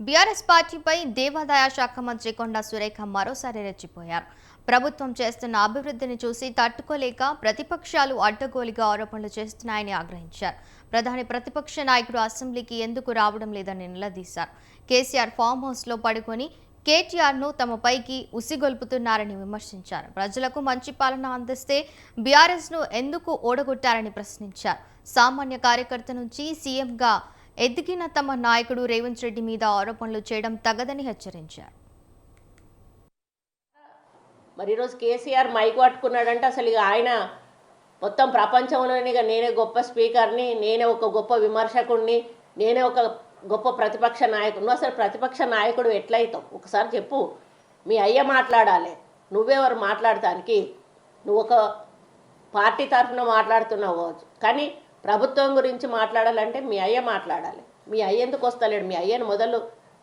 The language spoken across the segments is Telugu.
బీఆర్ఎస్ పార్టీపై దేవాదాయ శాఖ మంత్రి కొండా సురేఖ మరోసారి రెచ్చిపోయారు. ప్రభుత్వం చేస్తున్న అభివృద్ధిని చూసి తట్టుకోలేక ప్రతిపక్షాలు అడ్డగోలుగా ఆరోపణలు చేస్తున్నాయని ఆగ్రహించారు. ప్రధాని ప్రతిపక్ష నాయకుడు అసెంబ్లీకి ఎందుకు రావడం లేదని నిలదీశారు. కేసీఆర్ ఫామ్ హౌస్లో పడుకొని కేటీఆర్ను తమపైకి ఉసిగొల్పుతున్నారని విమర్శించారు. ప్రజలకు మంచి పాలన అందిస్తే బీఆర్ఎస్ను ఎందుకు ఓడగొట్టారని ప్రశ్నించారు. సామాన్య కార్యకర్త నుంచి సీఎంగా ఎదిగిన తమ నాయకుడు రేవంత్ రెడ్డి మీద ఆరోపణలు చేయడం తగదని హెచ్చరించారు. మరి ఈరోజు కేసీఆర్ మైక్ పట్టుకున్నాడంటే అసలు ఇక ఆయన మొత్తం ప్రపంచంలోనే ఇక నేనే గొప్ప స్పీకర్ని నేనే ఒక గొప్ప విమర్శకుడిని నేనే ఒక గొప్ప ప్రతిపక్ష నాయకుడు అసలు ప్రతిపక్ష నాయకుడు ఎట్లయితావు? ఒకసారి చెప్పు. మీ అయ్య మాట్లాడాలి. నువ్వెవరు మాట్లాడటానికి? నువ్వు ఒక పార్టీ తరఫున మాట్లాడుతున్నావు కానీ ప్రభుత్వం గురించి మాట్లాడాలంటే మీ అయ్య మాట్లాడాలి. మీ అయ్య ఎందుకు వస్తలేడు? మీ అయ్యను మొదలు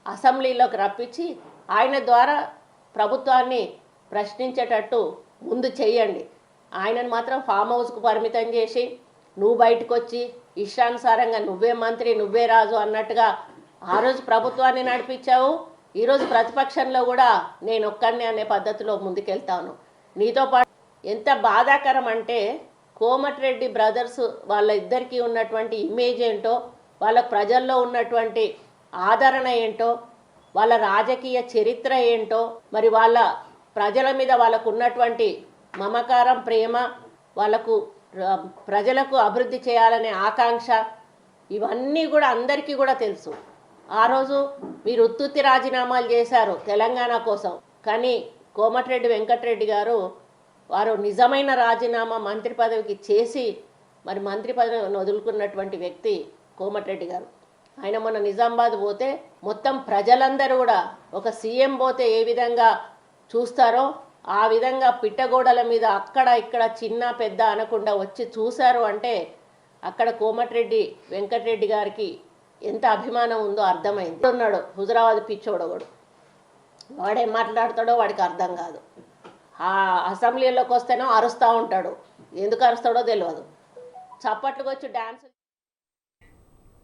అసెంబ్లీలోకి రప్పించి ఆయన ద్వారా ప్రభుత్వాన్ని ప్రశ్నించేటట్టు ముందు చేయండి ఆయనను మాత్రం ఫామ్ హౌస్కు పరిమితం చేసి నువ్వు బయటకు వచ్చి ఇష్టానుసారంగా నువ్వే మంత్రి నువ్వే రాజు అన్నట్టుగా ఆ రోజు ప్రభుత్వాన్ని నడిపించావు. ఈరోజు ప్రతిపక్షంలో కూడా నేను ఒక్కడిని అనే పద్ధతిలో ముందుకెళ్తాను. నీతో పాటు ఎంత బాధాకరం అంటే కోమటిరెడ్డి బ్రదర్స్ వాళ్ళ ఇద్దరికి ఉన్నటువంటి ఇమేజ్ ఏంటో వాళ్ళ ప్రజల్లో ఉన్నటువంటి ఆదరణ ఏంటో వాళ్ళ రాజకీయ చరిత్ర ఏంటో మరి వాళ్ళ ప్రజల మీద వాళ్ళకు ఉన్నటువంటి మమకారం ప్రేమ వాళ్ళకు ప్రజలకు అభివృద్ధి చేయాలనే ఆకాంక్ష ఇవన్నీ కూడా అందరికీ కూడా తెలుసు. ఆ రోజు మీరు ఉత్తుత్తి రాజీనామాలు చేశారు తెలంగాణ కోసం. కానీ కోమటిరెడ్డి వెంకటరెడ్డి గారు వారు నిజమైన రాజీనామా మంత్రి పదవికి చేసి మరి మంత్రి పదవిని వదులుకున్నటువంటి వ్యక్తి కోమటిరెడ్డి గారు. ఆయన మొన్న నిజామాబాద్ పోతే మొత్తం ప్రజలందరూ కూడా ఒక సీఎం పోతే ఏ విధంగా చూస్తారో ఆ విధంగా పిట్టగోడల మీద అక్కడ ఇక్కడ చిన్న పెద్ద అనకుండా వచ్చి చూశారు అంటే అక్కడ కోమటిరెడ్డి వెంకటరెడ్డి గారికి ఎంత అభిమానం ఉందో అర్థమైంది. ఉన్నాడు హుజరాబాద్ పిచ్చోడగడు వాడేం మాట్లాడతాడో వాడికి అర్థం కాదు. ఆ అసెంబ్లీలోకి వస్తేనో అరుస్తూ ఉంటాడు. ఎందుకు అరుస్తాడో తెలియదు చప్పట్లకు వచ్చి డ్యాన్స్